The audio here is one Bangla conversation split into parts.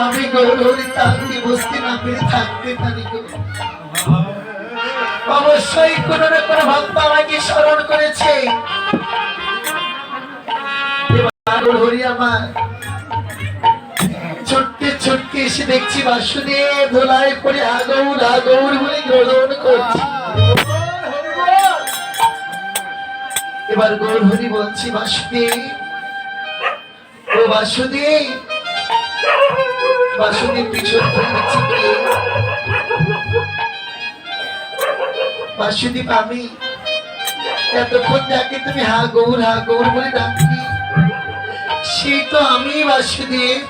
আমি গৌর তাকে বুঝতে না পেরে থাকতে পারি অবশ্যই কোন না কোন ভক্ত আমাকে স্মরণ করেছে। এবার হরি আমার এসে দেখছি বাসুদেব ধোলায় পড়ে আগৌর আগৌর বলে গ্রহণ করছি। এবার গৌর হরি বলছি, বাসুদেব, ও বাসুদেব বাসুদেব পিছন ফিরে দেখছি বাসুদেব, আমি এতক্ষণ যাকে তুমি হা গৌর হা গৌর বলে ডাকি সেই তো আমি, বাসুদেব।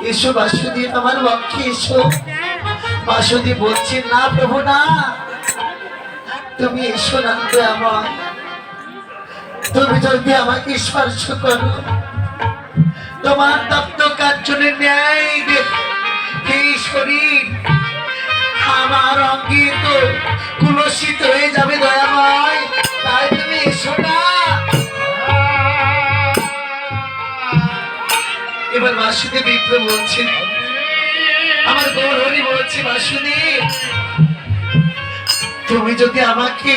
এসো বাসুদি আমার পক্ষে এসো। বাসুদেব বলছে, না প্রভু, না। তুমি এসো না আমার। তুমি যদি আমাকে স্পর্শ করো, তোমার তপ্ত কার্জনের ন্যায় এই শরীর আমার অঙ্গে তো কুলসিত হয়ে যাবে দয়াময় বাসুদেব বিপ্র বলছেন আমার গৌরহরি বলছে বাসুদেব তুমি যদি আমাকে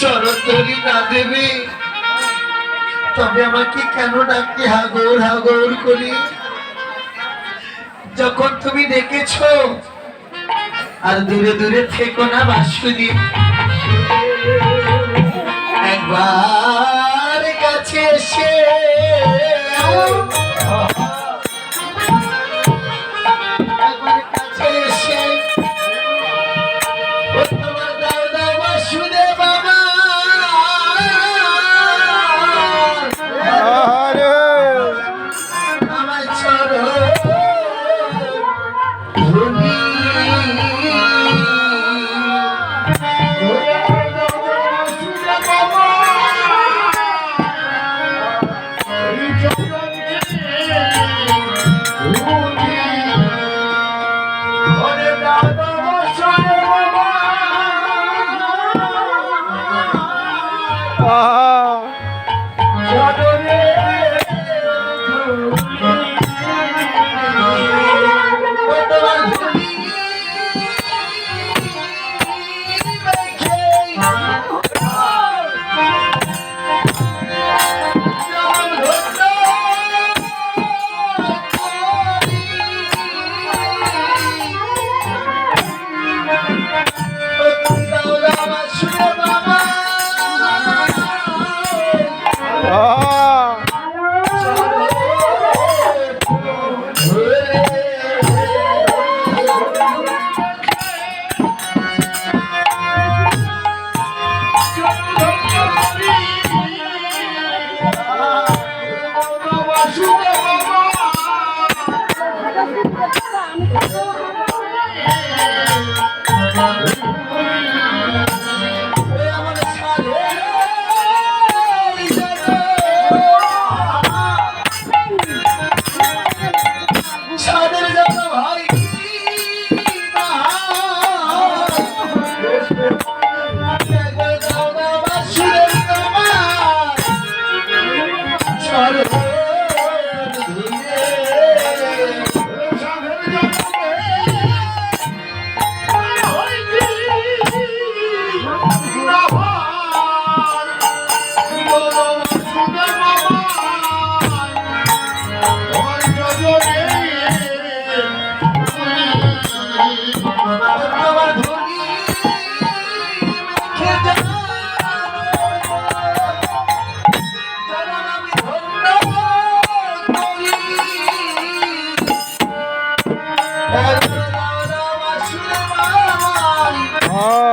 চরণতলি না দেবে, তবে আমাকে কেন ডাকি হাগর হাগর করি যখন তুমি ডেকেছ, আর দূরে দূরে থেকো না বাসুদেব একবার পাহাড় Ajuda! Oh.